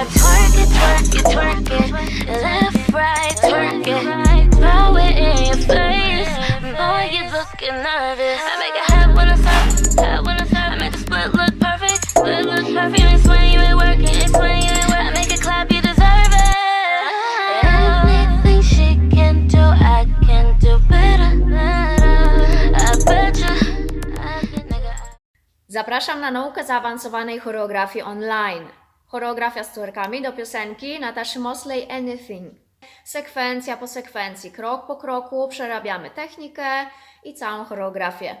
Twerk it, twerk it, twerk it. Left, right, twerk it. Throw it in your face. Boy, you looking nervous. I make it hot when I stop, hot when I stop. I make the split look perfect, split look perfect. You sweating, you ain't working, sweating, you ain't working. I make it clap, you deserve it. Anything she can do, I can do better. I bet you. Zapraszam na naukę zaawansowanej choreografii online. Choreografia z twerkami do piosenki Nataszy Mosley Anything. Sekwencja po sekwencji, krok po kroku przerabiamy technikę i całą choreografię.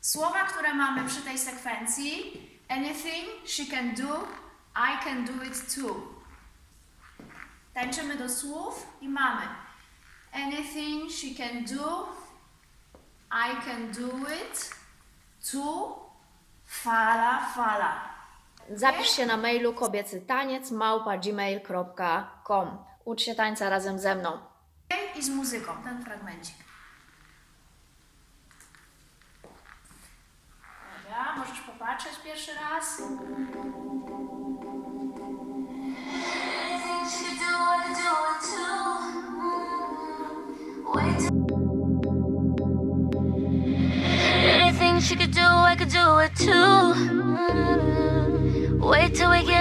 Słowa, które mamy przy tej sekwencji Anything she can do, I can do it too. Tańczymy do słów i mamy Anything she can do, I can do it too. Fala, fala. Zapisz się na mailu kobiecy taniec małpa gmail.com. Ucz się tańca razem ze mną. I z muzyką, ten fragmencik. Dobra, możesz popatrzeć pierwszy raz. Anything Anything she could do, I could do it too. Wait till we get